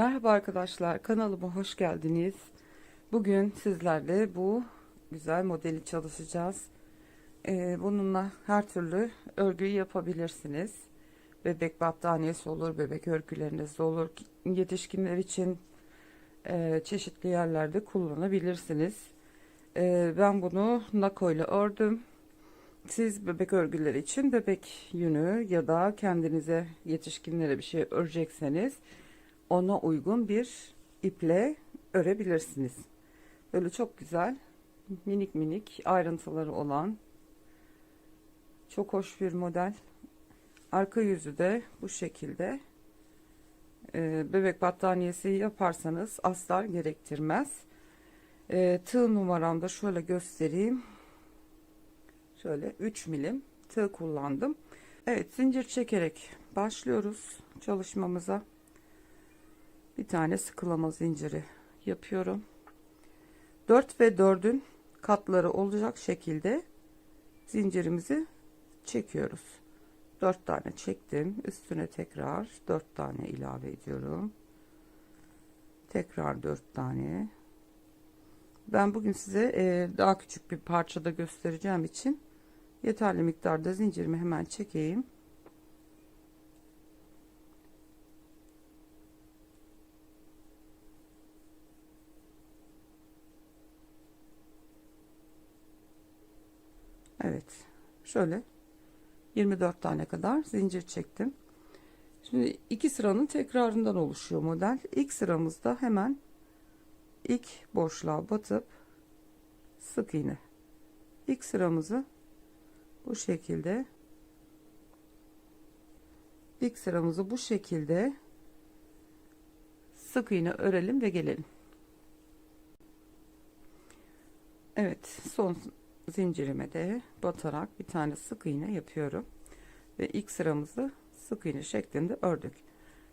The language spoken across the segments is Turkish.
Merhaba arkadaşlar, kanalıma hoş geldiniz. Bugün sizlerle bu güzel modeli çalışacağız. Ee, bununla her türlü örgüyü yapabilirsiniz. Bebek battaniyesi olur, bebek örgüleriniz olur. Yetişkinler için e, çeşitli yerlerde kullanabilirsiniz. Ee, ben bunu nako ile ördüm. Siz bebek örgüleri için bebek yünü ya da kendinize yetişkinlere bir şey örecekseniz ona uygun bir iple örebilirsiniz. Böyle çok güzel minik minik ayrıntıları olan çok hoş bir model. Arka yüzü de bu şekilde. Ee, bebek battaniyesi yaparsanız aslar gerektirmez. Ee, tığ numaramda şöyle göstereyim. Şöyle 3 milim tığ kullandım. Evet zincir çekerek başlıyoruz çalışmamıza bir tane sıkılama zinciri yapıyorum. 4 ve 4'ün katları olacak şekilde zincirimizi çekiyoruz. 4 tane çektim. Üstüne tekrar 4 tane ilave ediyorum. Tekrar 4 tane. Ben bugün size e, daha küçük bir parçada göstereceğim için yeterli miktarda zincirimi hemen çekeyim. Evet. Şöyle 24 tane kadar zincir çektim. Şimdi iki sıranın tekrarından oluşuyor model. İlk sıramızda hemen ilk boşluğa batıp sık iğne. İlk sıramızı bu şekilde ilk sıramızı bu şekilde sık iğne örelim ve gelelim. Evet, son zincirime de batarak bir tane sık iğne yapıyorum. Ve ilk sıramızı sık iğne şeklinde ördük.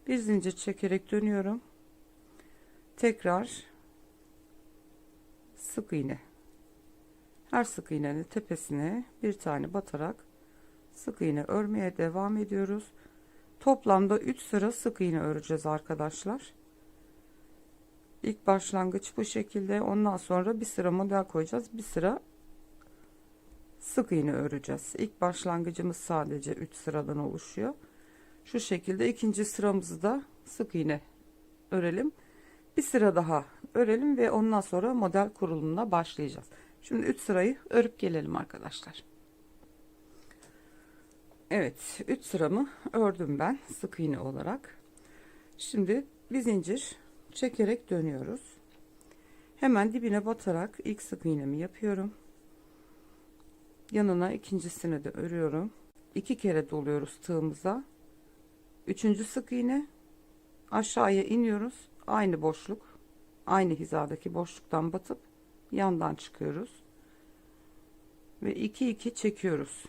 Bir zincir çekerek dönüyorum. Tekrar sık iğne. Her sık iğnenin tepesine bir tane batarak sık iğne örmeye devam ediyoruz. Toplamda 3 sıra sık iğne öreceğiz arkadaşlar. İlk başlangıç bu şekilde. Ondan sonra bir sıra model koyacağız. Bir sıra sık iğne öreceğiz. İlk başlangıcımız sadece 3 sıradan oluşuyor. Şu şekilde ikinci sıramızı da sık iğne örelim. Bir sıra daha örelim ve ondan sonra model kurulumuna başlayacağız. Şimdi 3 sırayı örüp gelelim arkadaşlar. Evet 3 sıramı ördüm ben sık iğne olarak. Şimdi bir zincir çekerek dönüyoruz. Hemen dibine batarak ilk sık iğnemi yapıyorum yanına ikincisini de örüyorum. İki kere doluyoruz tığımıza. Üçüncü sık iğne. Aşağıya iniyoruz. Aynı boşluk. Aynı hizadaki boşluktan batıp yandan çıkıyoruz. Ve iki iki çekiyoruz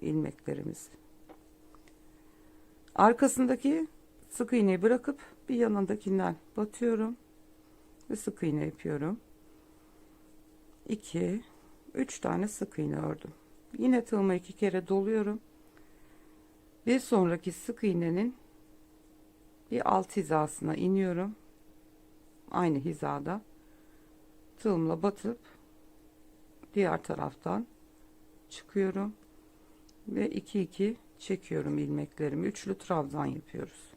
ilmeklerimizi. Arkasındaki sık iğneyi bırakıp bir yanındakinden batıyorum ve sık iğne yapıyorum. 2 3 tane sık iğne ördüm. Yine tığıma iki kere doluyorum. Bir sonraki sık iğnenin bir alt hizasına iniyorum. Aynı hizada tığımla batıp diğer taraftan çıkıyorum ve 2 2 çekiyorum ilmeklerimi. Üçlü trabzan yapıyoruz.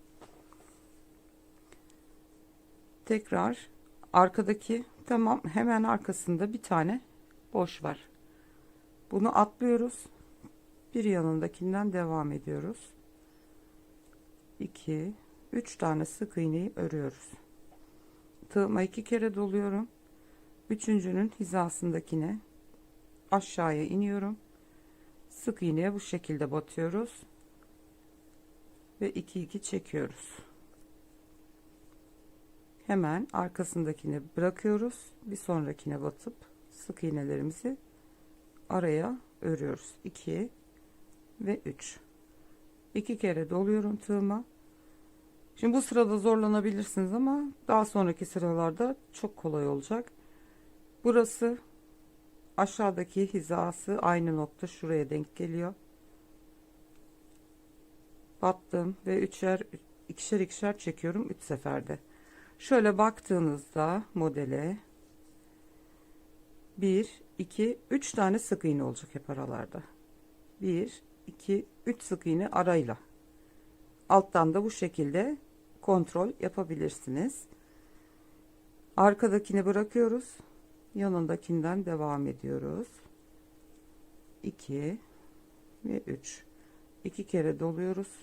Tekrar arkadaki tamam hemen arkasında bir tane boş var. Bunu atlıyoruz. Bir yanındakinden devam ediyoruz. 2 3 tane sık iğneyi örüyoruz. Tığıma iki kere doluyorum. Üçüncünün hizasındakine aşağıya iniyorum. Sık iğneye bu şekilde batıyoruz. Ve 2 2 çekiyoruz. Hemen arkasındakini bırakıyoruz. Bir sonrakine batıp sık iğnelerimizi araya örüyoruz. 2 ve 3 iki kere doluyorum tığıma. Şimdi bu sırada zorlanabilirsiniz ama daha sonraki sıralarda çok kolay olacak. Burası aşağıdaki hizası aynı nokta şuraya denk geliyor. Battım ve üçer ikişer ikişer çekiyorum 3 seferde. Şöyle baktığınızda modele 1, 2, 3 tane sık iğne olacak hep aralarda. 1, 2, 3 sık iğne arayla. Alttan da bu şekilde kontrol yapabilirsiniz. Arkadakini bırakıyoruz. Yanındakinden devam ediyoruz. 2 ve 3. 2 kere doluyoruz.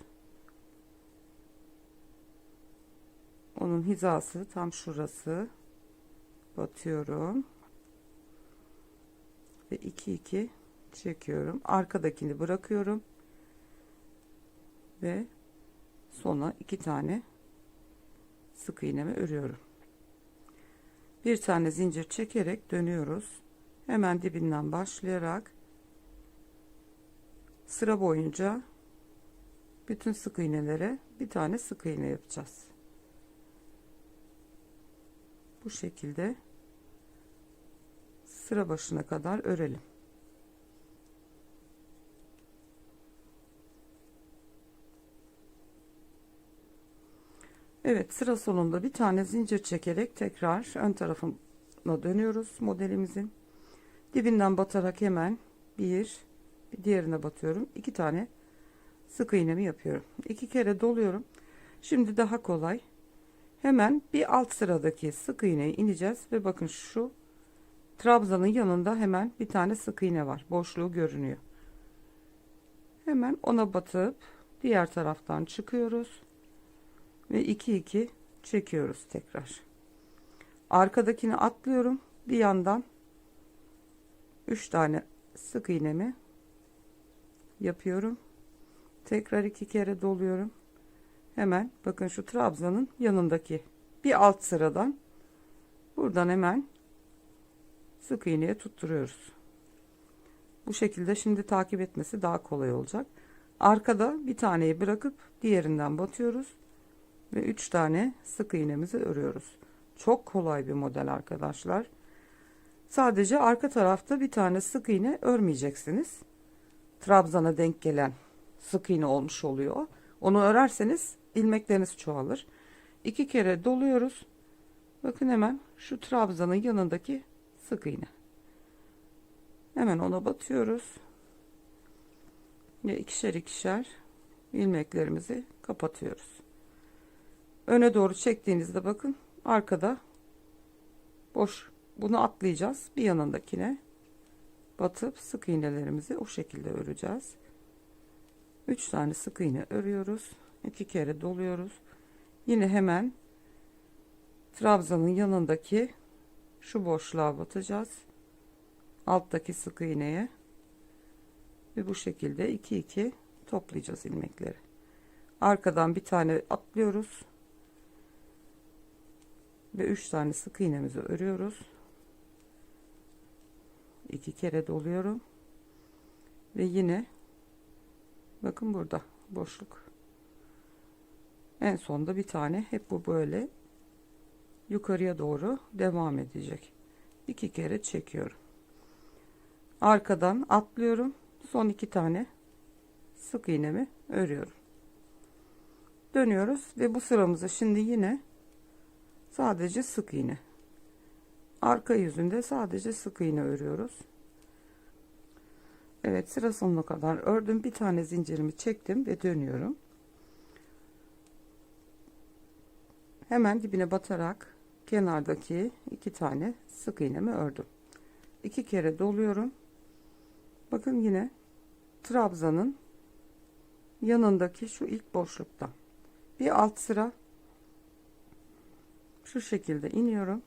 Onun hizası tam şurası. Batıyorum. Ve 2 2 çekiyorum. Arkadakini bırakıyorum. Ve sona iki tane sık iğnemi örüyorum. Bir tane zincir çekerek dönüyoruz. Hemen dibinden başlayarak sıra boyunca bütün sık iğnelere bir tane sık iğne yapacağız. Bu şekilde sıra başına kadar örelim. Evet sıra sonunda bir tane zincir çekerek tekrar ön tarafına dönüyoruz modelimizin. Dibinden batarak hemen bir, bir diğerine batıyorum. İki tane sık iğnemi yapıyorum. İki kere doluyorum. Şimdi daha kolay. Hemen bir alt sıradaki sık iğneyi ineceğiz ve bakın şu trabzanın yanında hemen bir tane sık iğne var. Boşluğu görünüyor. Hemen ona batıp diğer taraftan çıkıyoruz ve 2 2 çekiyoruz tekrar. Arkadakini atlıyorum. Bir yandan 3 tane sık iğnemi yapıyorum. Tekrar iki kere doluyorum. Hemen bakın şu trabzanın yanındaki bir alt sıradan buradan hemen sık iğneye tutturuyoruz bu şekilde şimdi takip etmesi daha kolay olacak arkada bir taneyi bırakıp diğerinden batıyoruz ve 3 tane sık iğnemizi örüyoruz. Çok kolay bir model arkadaşlar. Sadece arka tarafta bir tane sık iğne örmeyeceksiniz. Trabzana denk gelen sık iğne olmuş oluyor. Onu örerseniz ilmekleriniz çoğalır. İki kere doluyoruz. Bakın hemen şu trabzanın yanındaki sık iğne. Hemen ona batıyoruz. Ve ikişer ikişer ilmeklerimizi kapatıyoruz. Öne doğru çektiğinizde bakın arkada boş bunu atlayacağız. Bir yanındakine batıp sık iğnelerimizi o şekilde öreceğiz. 3 tane sık iğne örüyoruz. İki kere doluyoruz. Yine hemen trabzanın yanındaki şu boşluğa batacağız. Alttaki sık iğneye. Ve bu şekilde 2 2 toplayacağız ilmekleri. Arkadan bir tane atlıyoruz. Ve 3 tane sık iğnemizi örüyoruz. İki kere doluyorum. Ve yine bakın burada boşluk. En sonda bir tane hep bu böyle yukarıya doğru devam edecek. İki kere çekiyorum. Arkadan atlıyorum. Son iki tane sık iğnemi örüyorum. Dönüyoruz ve bu sıramızı şimdi yine sadece sık iğne. Arka yüzünde sadece sık iğne örüyoruz. Evet sıra sonuna kadar ördüm. Bir tane zincirimi çektim ve dönüyorum. Hemen dibine batarak kenardaki iki tane sık iğnemi ördüm. İki kere doluyorum. Bakın yine trabzanın yanındaki şu ilk boşlukta. Bir alt sıra şu şekilde iniyorum.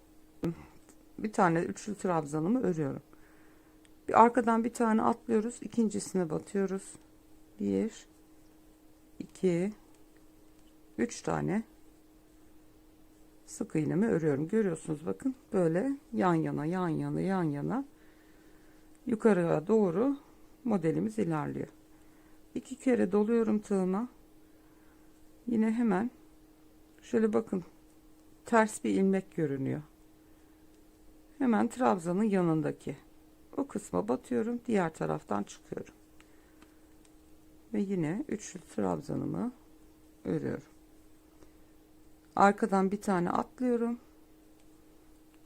Bir tane üçlü trabzanımı örüyorum. Bir arkadan bir tane atlıyoruz. İkincisine batıyoruz. Bir iki üç tane sık iğnemi örüyorum görüyorsunuz bakın böyle yan yana yan yana yan yana yukarıya doğru modelimiz ilerliyor iki kere doluyorum tığıma yine hemen şöyle bakın ters bir ilmek görünüyor. Hemen trabzanın yanındaki o kısma batıyorum. Diğer taraftan çıkıyorum. Ve yine üçlü trabzanımı örüyorum. Arkadan bir tane atlıyorum.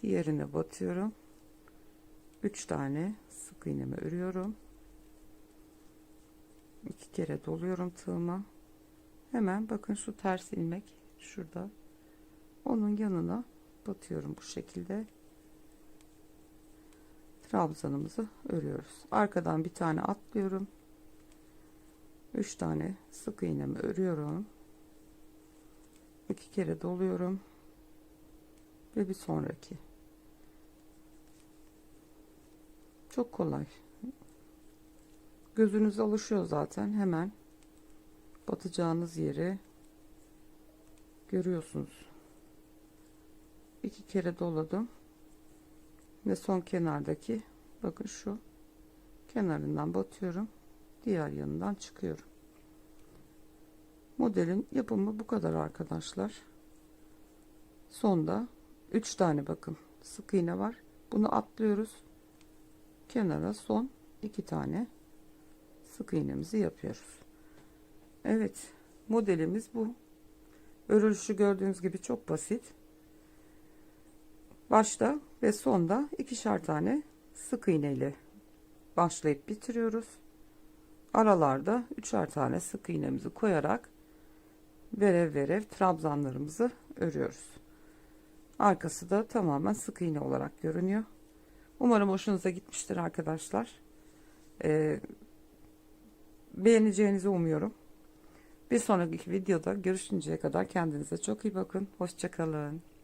Diğerine batıyorum. 3 tane sık iğnemi örüyorum. iki kere doluyorum tığıma. Hemen bakın şu ters ilmek şurada. Onun yanına batıyorum bu şekilde. Trabzanımızı örüyoruz. Arkadan bir tane atlıyorum. 3 tane sık iğnemi örüyorum. İki kere doluyorum. Ve bir sonraki. Çok kolay. Gözünüz alışıyor zaten. Hemen batacağınız yeri görüyorsunuz. İki kere doladım. Ve son kenardaki bakın şu kenarından batıyorum. Diğer yanından çıkıyorum. Modelin yapımı bu kadar arkadaşlar. Sonda 3 tane bakın sık iğne var. Bunu atlıyoruz. Kenara son 2 tane sık iğnemizi yapıyoruz. Evet, modelimiz bu. Örülüşü gördüğünüz gibi çok basit. Başta ve sonda ikişer tane sık iğne ile başlayıp bitiriyoruz. Aralarda üçer tane sık iğnemizi koyarak verev verev trabzanlarımızı örüyoruz. Arkası da tamamen sık iğne olarak görünüyor. Umarım hoşunuza gitmiştir arkadaşlar. Ee, beğeneceğinizi umuyorum. Bir sonraki videoda görüşünceye kadar kendinize çok iyi bakın. Hoşçakalın.